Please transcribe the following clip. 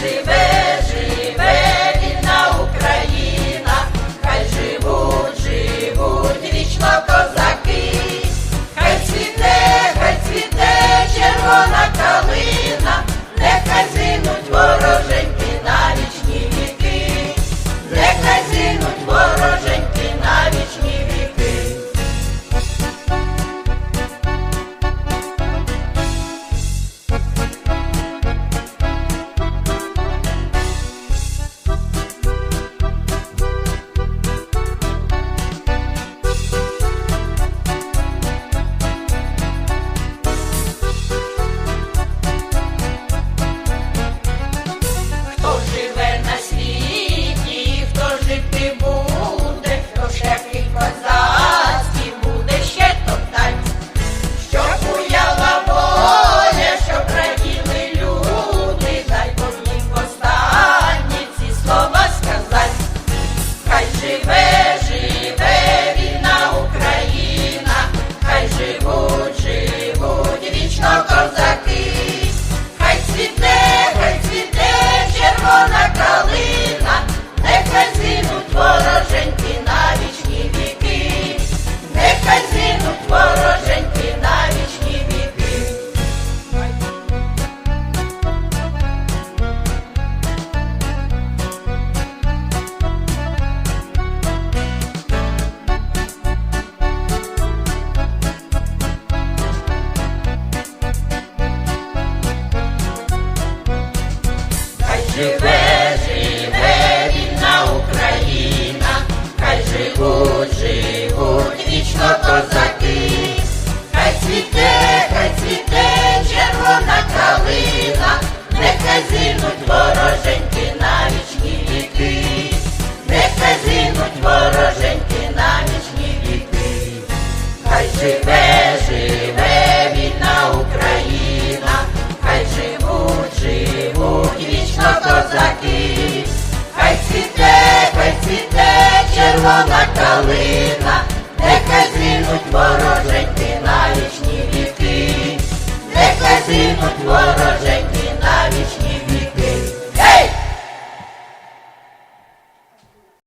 Recibe. to pray. Червона калина, нехай згинуть вороженьки на вічні віки, нехай згинуть вороженьки